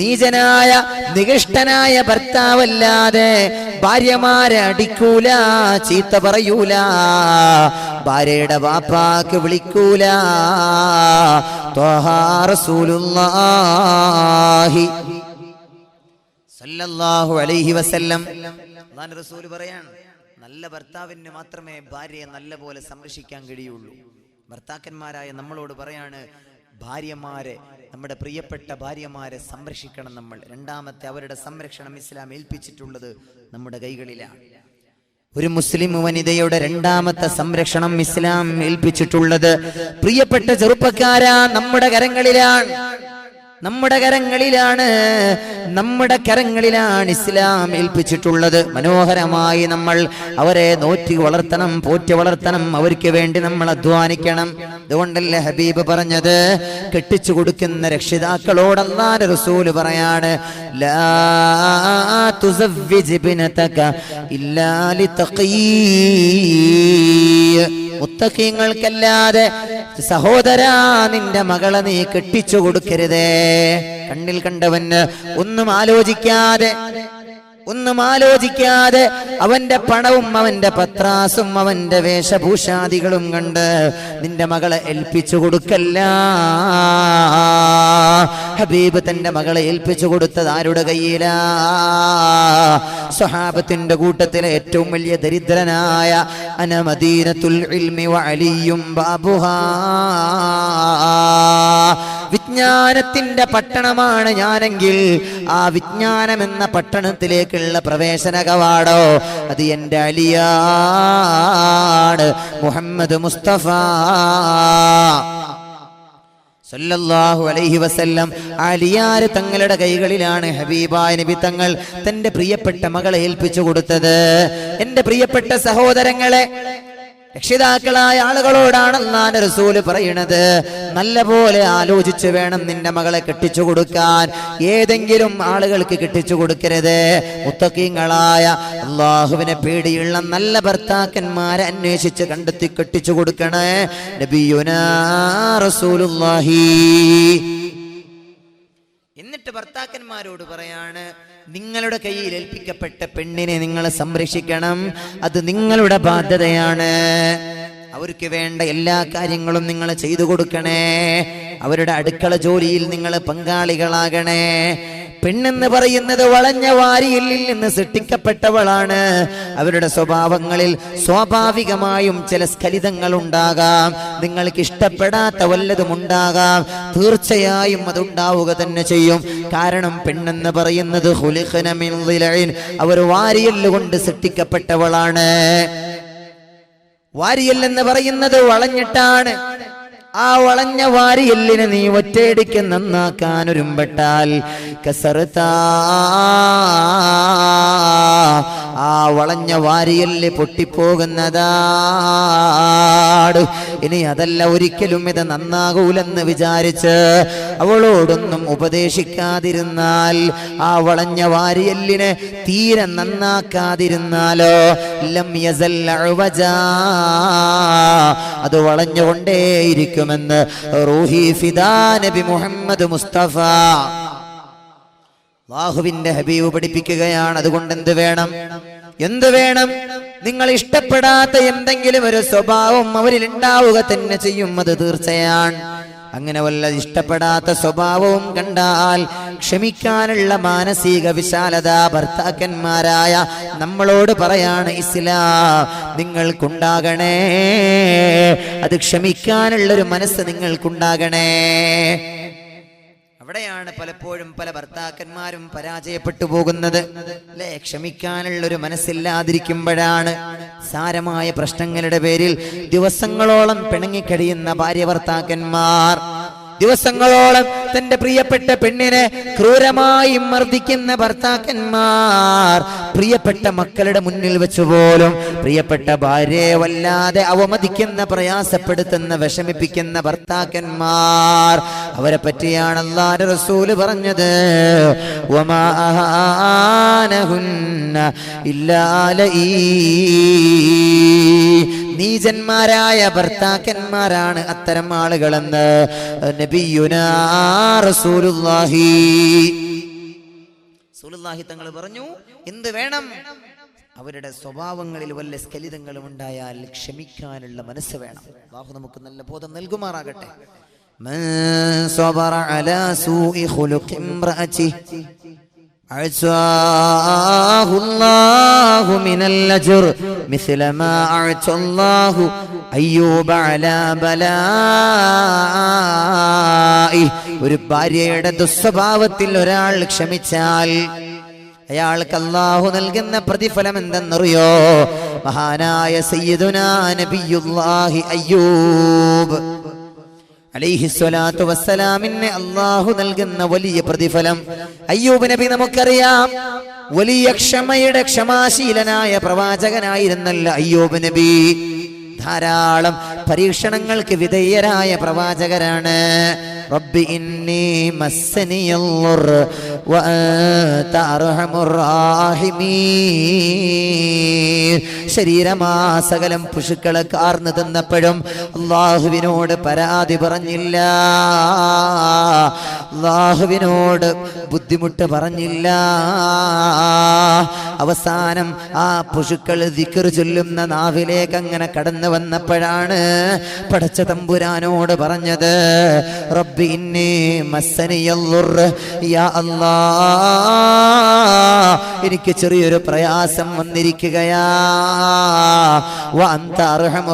നീചനായ നികൃഷ്ടനായ ഭർത്താവല്ലാതെ ഭാര്യമാരെ അടിക്കൂല ചീത്ത പറയൂല ഭാര്യയുടെ വാപ്പാക്ക് വിളിക്കൂല. പറയാണ് നല്ല ഭർത്താവിന് മാത്രമേ ഭാര്യയെ നല്ല പോലെ സംരക്ഷിക്കാൻ കഴിയുള്ളൂ. ഭർത്താക്കന്മാരായ നമ്മളോട് പറയാണ് ഭാര്യമാരെ നമ്മുടെ പ്രിയപ്പെട്ട ഭാര്യമാരെ സംരക്ഷിക്കണം നമ്മൾ. രണ്ടാമത്തെ അവരുടെ സംരക്ഷണം ഇസ്ലാം ഏൽപ്പിച്ചിട്ടുള്ളത് നമ്മുടെ കൈകളിലാണ്. ഒരു മുസ്ലിം വനിതയുടെ രണ്ടാമത്തെ സംരക്ഷണം ഇസ്ലാം ഏൽപ്പിച്ചിട്ടുള്ളത് പ്രിയപ്പെട്ട ചെറുപ്പക്കാരാ നമ്മുടെ കരങ്ങളിലാണ്. നമ്മുടെ കരങ്ങളിലാണ് നമ്മുടെ കരങ്ങളിലാണ് ഇസ്ലാം ഏൽപ്പിച്ചിട്ടുള്ളത്. മനോഹരമായി നമ്മൾ അവരെ നോറ്റി വളർത്തണം പോറ്റി വളർത്തണം അവർക്ക് വേണ്ടി നമ്മൾ അധ്വാനിക്കണം. അതുകൊണ്ടല്ലേ ഹബീബ് പറഞ്ഞത്? കെട്ടിച്ചു കൊടുക്കുന്ന രക്ഷിതാക്കളോട് റസൂൽ പറയാണ് ലാ മുത്തക്കീങ്ങൾക്കല്ലാതെ സഹോദരാ നിന്റെ മകളെ നീ കെട്ടിച്ചു കൊടുക്കരുതേ. കണ്ണിൽ കണ്ടവന് ഒന്നും ആലോചിക്കാതെ ഒന്നും ആലോചിക്കാതെ അവന്റെ പണവും അവന്റെ പത്രാസും അവന്റെ വേഷഭൂഷാദികളും കണ്ട് നിന്റെ മകളെ ഏൽപ്പിച്ചു കൊടുക്കല്ല. ഹബീബ് തന്റെ മകളെ ഏൽപ്പിച്ചു കൊടുത്തത് ആരുടെ കയ്യിലാ? സ്വഹാബത്തിന്റെ കൂട്ടത്തിലെ ഏറ്റവും വലിയ ദരിദ്രനായ അനമദീനത്തുൽ ഇൽമി വഅലിയും ബാബുഹാ. വിജ്ഞാനത്തിന്റെ പട്ടണമാണ് ഞാനെങ്കിൽ ആ വിജ്ഞാനം എന്ന പട്ടണത്തിലേക്കുള്ള പ്രവേശന കവാടോ അത് എന്റെ അലിയാണ് മുഹമ്മദ് മുസ്തഫ. സല്ലല്ലാഹു അലൈഹി വസല്ലം. അലിയാർ തങ്ങളുടെ കൈകളിലാണ് ഹബീബായ നബി തങ്ങൾ തന്റെ പ്രിയപ്പെട്ട മകളെ ഏൽപ്പിച്ചു കൊടുത്തത്. എന്റെ പ്രിയപ്പെട്ട സഹോദരങ്ങളെ രക്ഷിതാക്കളായ ആളുകളോടാണ് അള്ളാന്റെ റസൂൽ പറയണത്. നല്ല പോലെ ആലോചിച്ച് വേണം നിന്റെ മകളെ കെട്ടിച്ചു കൊടുക്കാൻ. ഏതെങ്കിലും ആളുകൾക്ക് കെട്ടിച്ചു കൊടുക്കരുത്. മുത്തക്കീങ്ങളായ അള്ളാഹുവിനെ പേടിയുള്ള നല്ല ഭർത്താക്കന്മാരെ അന്വേഷിച്ച് കണ്ടെത്തി കെട്ടിച്ചു കൊടുക്കണേ. നബിയുനാ എന്നിട്ട് ഭർത്താക്കന്മാരോട് പറയാണ് നിങ്ങളുടെ കയ്യിൽ ഏൽപ്പിക്കപ്പെട്ട പെണ്ണിനെ നിങ്ങൾ സംരക്ഷിക്കണം. അത് നിങ്ങളുടെ ബാധ്യതയാണ്. അവർക്ക് വേണ്ട എല്ലാ കാര്യങ്ങളും നിങ്ങൾ ചെയ്തു കൊടുക്കണേ. അവരുടെ അടുക്കള ജോലിയിൽ നിങ്ങൾ പങ്കാളികളാകണേ. പെണ്ണെന്ന് പറയുന്നത് വളഞ്ഞ വാരിയിൽ നിന്ന് സൃഷ്ടിക്കപ്പെട്ടവളാണ്. അവരുടെ സ്വഭാവങ്ങളിൽ സ്വാഭാവികമായും ചില സ്ഖലിതങ്ങൾ ഉണ്ടാകാം. നിങ്ങൾക്ക് ഇഷ്ടപ്പെടാത്ത വല്ലതും ഉണ്ടാകാം. തീർച്ചയായും അതുണ്ടാവുക തന്നെ ചെയ്യും. കാരണം പെണ്ണെന്ന് പറയുന്നത്. അവർ വാരിയല്ല് കൊണ്ട് സൃഷ്ടിക്കപ്പെട്ടവളാണ്. വാരിയൽ എന്ന് പറയുന്നത് വളഞ്ഞിട്ടാണ്. ആ വളഞ്ഞ വാരിയെല്ലിനെ നീ ഒറ്റയടിക്ക് നന്നാക്കാൻ ഒരുമ്പെട്ടാൽ കസറുത്താ ആ വളഞ്ഞ വാരിയല്ല് പൊട്ടിപ്പോകുന്നതാട് ഇനി അതല്ല ഒരിക്കലും ഇത് നന്നാകൂലെന്ന് വിചാരിച്ച് അവളോടൊന്നും ഉപദേശിക്കാതിരുന്നാൽ ആ വളഞ്ഞ വാരിയല്ലിനെ തീരെ നന്നാക്കാതിരുന്നാലോ ലം. അത് വളഞ്ഞുകൊണ്ടേയിരിക്കുമെന്ന് റൂഹി ഫിദാ നബി മുഹമ്മദ് മുസ്തഫ അള്ളാഹുവിന്റെ ഹബീബ് പഠിപ്പിക്കുകയാണ്. അതുകൊണ്ട് എന്ത് വേണം? എന്ത് വേണം? നിങ്ങൾ ഇഷ്ടപ്പെടാത്ത എന്തെങ്കിലും ഒരു സ്വഭാവം അവരിൽ ഉണ്ടാവുക തന്നെ ചെയ്യും. അത് തീർച്ചയാണ്. അങ്ങനെ വല്ല ഇഷ്ടപ്പെടാത്ത സ്വഭാവവും കണ്ടാൽ ക്ഷമിക്കാനുള്ള മാനസിക വിശാലത ഭർത്താക്കന്മാരായ നമ്മളോട് പറയാണ് ഇസ്ലാം നിങ്ങൾക്കുണ്ടാകണേ. അത് ക്ഷമിക്കാനുള്ളൊരു മനസ്സ് നിങ്ങൾക്കുണ്ടാകണേ. അവിടെയാണ് പലപ്പോഴും പല ഭർത്താക്കന്മാരും പരാജയപ്പെട്ടു പോകുന്നത്? അല്ലെ ക്ഷമിക്കാനുള്ളൊരു മനസ്സില്ലാതിരിക്കുമ്പോഴാണ് സാരമായ പ്രശ്നങ്ങളുടെ പേരിൽ ദിവസങ്ങളോളം പിണങ്ങിക്കഴിയുന്ന ഭാര്യ ഭർത്താക്കന്മാർ. ദിവസങ്ങളോളം തന്റെ പ്രിയപ്പെട്ട പെണ്ണിനെ ക്രൂരമായി മർദ്ദിക്കുന്ന ഭർത്താക്കന്മാർ പ്രിയപ്പെട്ട മക്കളുടെ മുന്നിൽ വെച്ച് പോലും പ്രിയപ്പെട്ട ഭാര്യയെ വല്ലാതെ അവമതിക്കുന്ന പ്രയാസപ്പെടുത്തുന്ന വിഷമിപ്പിക്കുന്ന ഭർത്താക്കന്മാർ അവരെ പറ്റിയാണ് അള്ളാന്റെ റസൂൽ പറഞ്ഞത് ഇല്ലാല ഈ. നീചന്മാരായ ഭർത്താക്കന്മാരാണ് അത്തരം ആളുകളെന്ന് നബിയുനാ റസൂലുള്ളാഹി സുലുല്ലാഹി തങ്ങൾ പറഞ്ഞു എന്ത് വേണം അവരുടെ സ്വഭാവങ്ങളിൽ വല്ല സ്കലിതങ്ങളും ഉണ്ടായാൽ ക്ഷമിക്കാനുള്ള മനസ്സ് വേണം അള്ളാഹു നമുക്ക് നല്ല ബോധം നൽകുമാറാകട്ടെ من صبر على سوء خلق امرأته عساه الله من الأجر مثل ما أعطى الله أيوب على بلائه ഒരു ഭാര്യയുടെ ദുസ്വഭാവത്തിൽ ഒരാൾ ക്ഷമിച്ചാൽ അയാൾക്ക് അള്ളാഹു നൽകുന്ന പ്രതിഫലം എന്തെന്നറിയോ മഹാനായ സയ്യിദുനാ നബിയുല്ലാഹി അയ്യൂബ് അലൈഹിസ്വലാത്തു വസ്സലാമിന് അള്ളാഹു നൽകുന്ന വലിയ പ്രതിഫലം. അയ്യൂബ് നബി നമുക്കറിയാം വലിയ ക്ഷമയുടെ ക്ഷമാശീലനായ പ്രവാചകനായിരുന്നല്ല അയ്യൂബ് നബി. ധാരാളം പരീക്ഷണങ്ങൾക്ക് വിധേയരായ പ്രവാചകരാണ്. റബ്ബി ഇന്നി മസ്സനിയല്ലുർ വഅൻത അർഹമുർ റാഹിമീൻ ശരീരമാസകലം പുഷുക്കളെ കാർന്നു തിന്നപ്പോഴും അള്ളാഹുവിനോട് പരാതി പറഞ്ഞില്ല. അള്ളാഹുവിനോട് ബുദ്ധിമുട്ട് പറഞ്ഞില്ല. അവസാനം ആ പുഷുക്കൾ ദിക്കർ ചൊല്ലുന്ന നാവിലേക്ക് അങ്ങനെ കടന്നു വന്നപ്പോഴാണ് പടച്ച തമ്പുരാനോട് പറഞ്ഞത്. യാ എനിക്ക് ചെറിയൊരു പ്രയാസം വന്നിരിക്കുകയാ.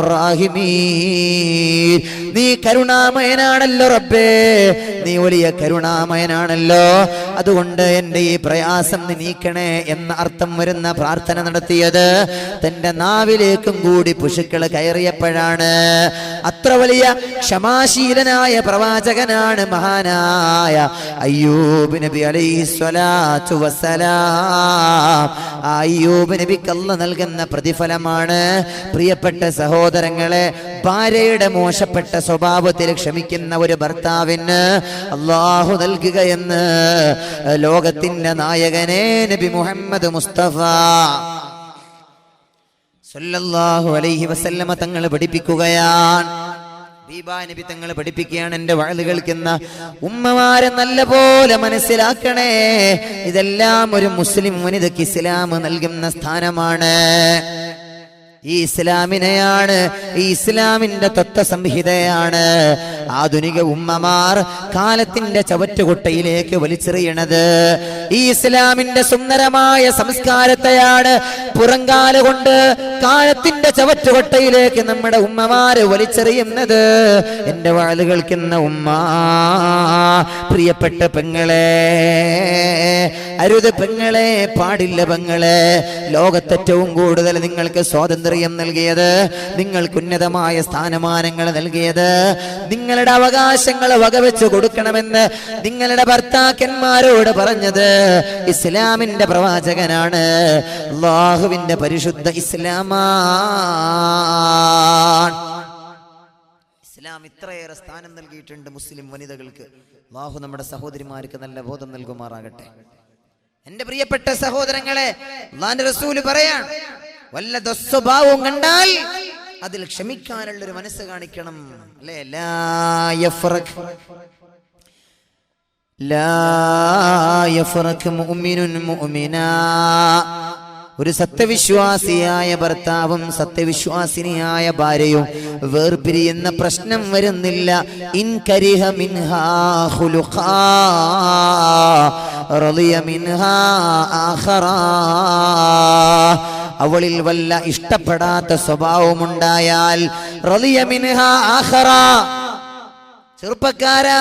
റാഹിമീൻ. നീ കരുണാമയനാണല്ലോ റബ്ബേ. നീ വലിയ കരുണാമയനാണല്ലോ. അതുകൊണ്ട് എന്റെ ഈ പ്രയാസം നീക്കണേ എന്ന അർത്ഥം വരുന്ന പ്രാർത്ഥന നടത്തിയത് തന്റെ നാവിലേക്കും കൂടി പുഷുക്കൾ കയറിയപ്പോഴാണ്. അത്ര വലിയ ക്ഷമാശീലനായ പ്രവാചകനാണ് മഹാനായ അയ്യൂബ് നബി അലൈഹി സ്വലാത്തു വസ്സലാം. അയ്യൂബ് നബിക്ക് അല്ല നൽകുന്ന പ്രതിഫലമാണ്. പ്രിയപ്പെട്ട സഹോദരങ്ങളെ ഭാര്യയുടെ മോശപ്പെട്ട സ്വഭാവത്തിൽ ക്ഷമിക്കുന്ന ഒരു ഭർത്താവിന് അള്ളാഹു നൽകുകയെന്ന് ലോകത്തിന്റെ നായകനെ നബി മുഹമ്മദ് മുസ്തഫ സല്ലല്ലാഹു അലൈഹി വസല്ലമ തങ്ങൾ പഠിപ്പിക്കുകയാണ്. ദീപാ നബി തങ്ങൾ പഠിപ്പിക്കുകയാണ് എന്റെ വാഴ് കേൾക്കുന്ന ഉമ്മമാരെ നല്ല പോലെ മനസ്സിലാക്കണേ. ഇതെല്ലാം ഒരു മുസ്ലിം വനിതയ്ക്ക് ഇസ്ലാം നൽകുന്ന സ്ഥാനമാണ്. ഈ ഇസ്ലാമിനെയാണ് ഈ ഇസ്ലാമിന്റെ തത്വ സംഹിതയാണ് ആധുനിക ഉമ്മമാർ കാലത്തിന്റെ ചവറ്റുകൊട്ടയിലേക്ക് വലിച്ചെറിയണത്. ഈ ഇസ്ലാമിന്റെ സുന്ദരമായ സംസ്കാരത്തെയാണ് പുറങ്കാല കൊണ്ട് കാലത്തിന്റെ ചവറ്റുകൊട്ടയിലേക്ക് നമ്മുടെ ഉമ്മമാരെ വലിച്ചെറിയുന്നത് എന്റെ വാൽ കേൾക്കുന്ന ഉമ്മ. പ്രിയപ്പെട്ട പെങ്ങളെ അരുത് പെങ്ങളെ പാടില്ല പെങ്ങളെ. ലോകത്തേറ്റവും കൂടുതൽ നിങ്ങൾക്ക് സ്വാതന്ത്ര്യം നൽകിയത് നിങ്ങൾക്ക് ഉന്നതമായ സ്ഥാനമാനങ്ങൾ നൽകിയത് നിങ്ങളുടെ അവകാശങ്ങൾ വകവെച്ച് കൊടുക്കണമെന്ന് നിങ്ങളുടെ ഭർത്താക്കന്മാരോട് പറഞ്ഞത് ഇസ്ലാമിന്റെ പ്രവാചകനാണ്. അള്ളാഹുവിന്റെ പരിശുദ്ധ ഇസ്ലാം ഇത്രയേറെ സ്ഥാനം നൽകിയിട്ടുണ്ട് മുസ്ലിം വനിതകൾക്ക്. ബാഹു നമ്മുടെ സഹോദരിമാർക്ക് നല്ല ബോധം നൽകുമാറാകട്ടെ. എന്റെ പ്രിയപ്പെട്ട സഹോദരങ്ങളെ റസൂൽ പറയാൻ വല്ല ദസ്വഭാവവും കണ്ടാൽ അതിൽ ക്ഷമിക്കാനുള്ള ഒരു മനസ്സ് കാണിക്കണം. അല്ലേ? ലാ യഫ്റഖ് മുഅ്മിനുൻ മുഅ്മിനാ. ഒരു സത്യവിശ്വാസിയായ ഭർത്താവും സത്യവിശ്വാസിനിയായ ഭാര്യയും വേർപിരിയുന്ന പ്രശ്നം വരുന്നില്ല. മിൻഹാ മിൻഹാ അവളിൽ വല്ല ഇഷ്ടപ്പെടാത്ത സ്വഭാവമുണ്ടായാൽ റളിയ മിൻഹാ ആഖറാ. ചെറുപ്പക്കാരാ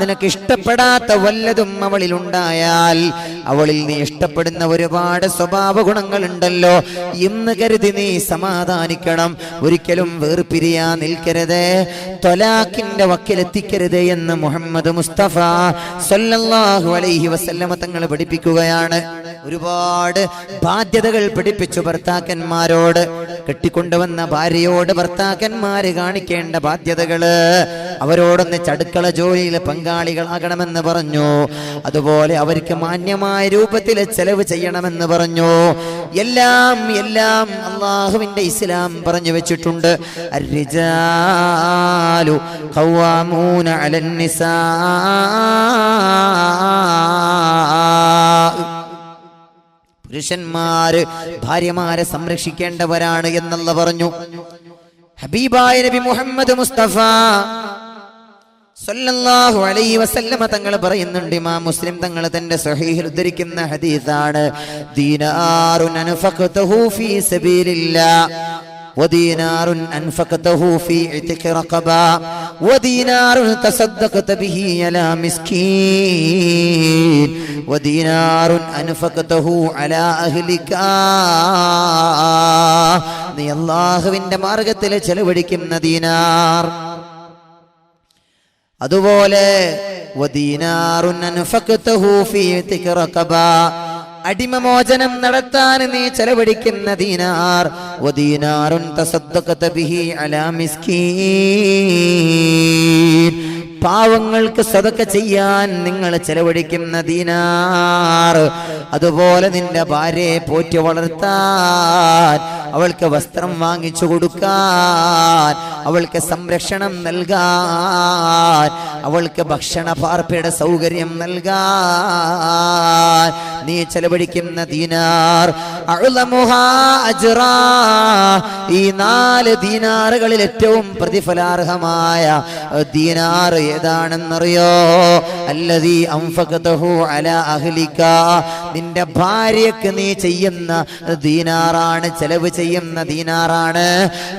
നിനക്ക് ഇഷ്ടപ്പെടാത്ത വല്ലതും അവളിൽ ഉണ്ടായാൽ അവളിൽ നീ ഇഷ്ടപ്പെടുന്ന ഒരുപാട് സ്വഭാവ ഗുണങ്ങളുണ്ടല്ലോ. ഇന്ന് കരുതി നീ സമാധാനിക്കണം. ഒരിക്കലും വേർപിരിയാ നിൽക്കരുത്. തൊലാഖിന്റെ വക്കിലെത്തിക്കരുത് എന്ന് മുഹമ്മദ് മുസ്തഫ സല്ലല്ലാഹു അലൈഹി വസല്ലമ തങ്ങൾ പഠിപ്പിക്കുകയാണ്. ഒരുപാട് ബാധ്യതകൾ പഠിപ്പിച്ചു ഭർത്താക്കന്മാരോട്. കെട്ടിക്കൊണ്ടുവന്ന ഭാര്യയോട് ഭർത്താക്കന്മാര് കാണിക്കേണ്ട ബാധ്യതകൾ. അവരോടൊന്ന് ചടുക്കള ജോലിയിൽ പങ്കാളികളാകണമെന്ന് പറഞ്ഞു. അതുപോലെ അവർക്ക് മാന്യമായ രൂപത്തിൽ ചെലവ് ചെയ്യണമെന്ന് പറഞ്ഞു. എല്ലാം എല്ലാം അള്ളാഹുവിന്റെ ഇസ്ലാം പറഞ്ഞു വെച്ചിട്ടുണ്ട്. പുരുഷന്മാര് ഭാര്യമാരെ സംരക്ഷിക്കേണ്ടവരാണ് എന്നല്ല പറഞ്ഞു. ഹബീബായ നബി മുഹമ്മദ് മുസ്തഫ. സല്ലല്ലാഹു അലൈഹി വസല്ലമ തങ്ങൾ പറയുന്നുണ്ട് ഇമാം മുസ്ലിം തങ്ങൾ തന്റെ സ്വഹീഹിൽ ഉദ്ധരിക്കുന്ന ഹദീസാണ് ദീനാറുൻ അൻഫഖതഹു ഫീ സബീലില്ലാഹ് ودينار أنفقته في عتق رقبة ودينار تصدقت به على مسكين ودينار أنفقته على أهلك നീ അള്ളാഹുവിന്റെ മാർഗത്തിൽ ചെലവഴിക്കുന്ന ദീനാർ അതുപോലെ അടിമമോചനം നടത്താൻ നീ ചെലവഴിക്കുന്ന ദീനാർ വദീനാറുൻ തസദ്ദഖത ബിഹി അലാ മിസ്കീൻ പാവങ്ങൾക്ക് സദക്ക ചെയ്യാൻ നിങ്ങൾ ചെലവഴിക്കുന്ന ദീനാർ അതുപോലെ നിന്റെ ഭാര്യയെ പോറ്റി വളർത്താൻ അവൾക്ക് വസ്ത്രം വാങ്ങിച്ചു കൊടുക്കാൻ അവൾക്ക് സംരക്ഷണം നൽകാൻ അവൾക്ക് ഭക്ഷണ പാർപ്പയുടെ സൗകര്യം നൽകാൻ നീ ചെലവഴിക്കുന്ന ദീനാർ. ഈ നാല് ദീനാറുകളിൽ ഏറ്റവും പ്രതിഫലാർഹമായ ദീനാർ ഏതാണെന്നറിയോ? അല്ലതി അംഫഖതഹു അഹ്ലിക നിന്റെ ഭാര്യക്ക് നീ ചെയ്യുന്ന ദീനാറാണ് ചെലവ് ചെയ്യുന്ന ദീനാറാണ്.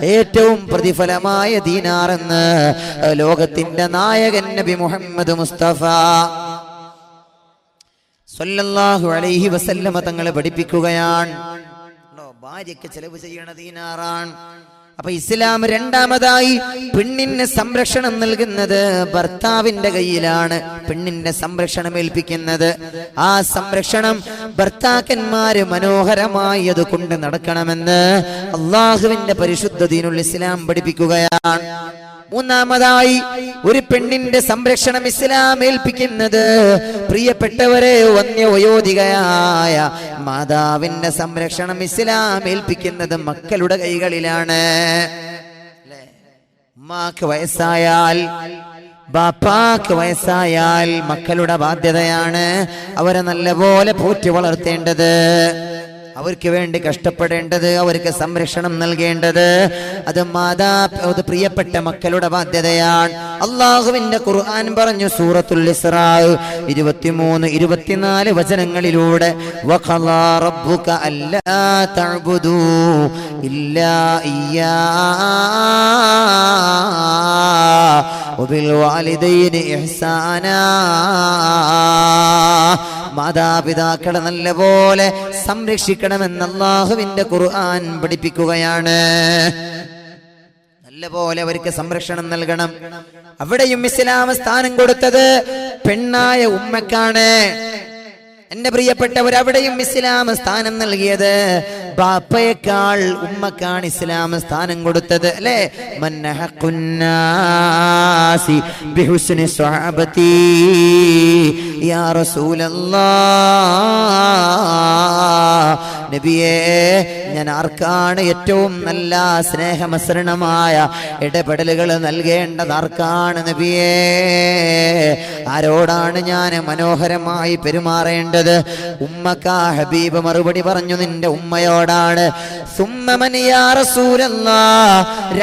ഏറ്റവും പ്രതിഫലമായ ദീനാറെന്ന് ലോകത്തിന്റെ നായകൻ നബി മുഹമ്മദ് മുസ്തഫ സല്ലല്ലാഹു അലൈഹി വസല്ലമ തങ്ങളെ പഠിപ്പിക്കുകയാണ്? ഭാര്യയ്ക്ക് ചെലവ് ചെയ്യണ ദീനാറാണ് അപ്പൊ ഇസ്ലാം രണ്ടാമതായി പെണ്ണിന് സംരക്ഷണം നൽകുന്നത് ഭർത്താവിന്റെ കയ്യിലാണ്. പെണ്ണിന്റെ സംരക്ഷണം ഏൽപ്പിക്കുന്നത്. ആ സംരക്ഷണം ഭർത്താക്കന്മാര് മനോഹരമായി അത് കൊണ്ട് നടക്കണമെന്ന് അള്ളാഹുവിന്റെ പരിശുദ്ധ ദീനുൽ ഇസ്ലാം പഠിപ്പിക്കുകയാണ്. മൂന്നാമതായി ഒരു പെണ്ണിന്റെ സംരക്ഷണം ഇസ്ലാം ഏൽപ്പിക്കുന്നത് പ്രിയപ്പെട്ടവരെ വന്യവയോധികയായ മാതാവിന്റെ സംരക്ഷണം ഇസ്ലാം ഏൽപ്പിക്കുന്നത് മക്കളുടെ കൈകളിലാണ്? ഉമ്മാക്ക് വയസ്സായാൽ ബാപ്പാക്ക് വയസ്സായാൽ മക്കളുടെ ബാധ്യതയാണ് അവരെ നല്ലപോലെ പോറ്റി വളർത്തേണ്ടത് അവർക്ക് വേണ്ടി കഷ്ടപ്പെടേണ്ടത് അവർക്ക് സംരക്ഷണം നൽകേണ്ടത് അത് മാതാ അത് പ്രിയപ്പെട്ട മക്കളുടെ ബാധ്യതയാണ് അള്ളാഹുവിന്റെ ഖുർആൻ പറഞ്ഞു സൂറത്തുൽ ഇസ്രാ ഇരുപത്തിമൂന്ന് ഇരുപത്തിനാല് വചനങ്ങളിലൂടെ വഖളാ റബ്ബുക അല്ലാ തഅ്ബുദൂ ഇല്ലാ ഇയ്യാ وبالوالدين إحسانا മാതാപിതാക്കളെ നല്ലപോലെ സംരക്ഷിക്കണമെന്ന് അള്ളാഹുവിന്റെ ഖുർആൻ പഠിപ്പിക്കുകയാണ്. നല്ലപോലെ അവർക്ക് സംരക്ഷണം നൽകണം. അവിടെയും ഇസ്ലാം സ്ഥാനം കൊടുത്തത് പെണ്ണായ ഉമ്മക്കാണ്. എന്റെ പ്രിയപ്പെട്ടവർ അവിടെയും ഇസ്ലാം സ്ഥാനം നൽകിയത് ബാപ്പയേക്കാൾ ഉമ്മക്കാണ് ഇസ്ലാം സ്ഥാനം കൊടുത്തത് അല്ലേ? യാ നബിയേ ഞാൻ ആർക്കാണ് ഏറ്റവും നല്ല സ്നേഹമസരണമായ ഇടപെടലുകൾ നൽകേണ്ടത്? ആർക്കാണ് നബിയേ? ആരോടാണ് ഞാൻ മനോഹരമായി പെരുമാറേണ്ടത്? ഉമ്മക്ക ഹബീബ് മറുപടി പറഞ്ഞു നിന്റെ ഉമ്മയോടാണ്. സുമ്മമൻ യാ റസൂലല്ലാഹ്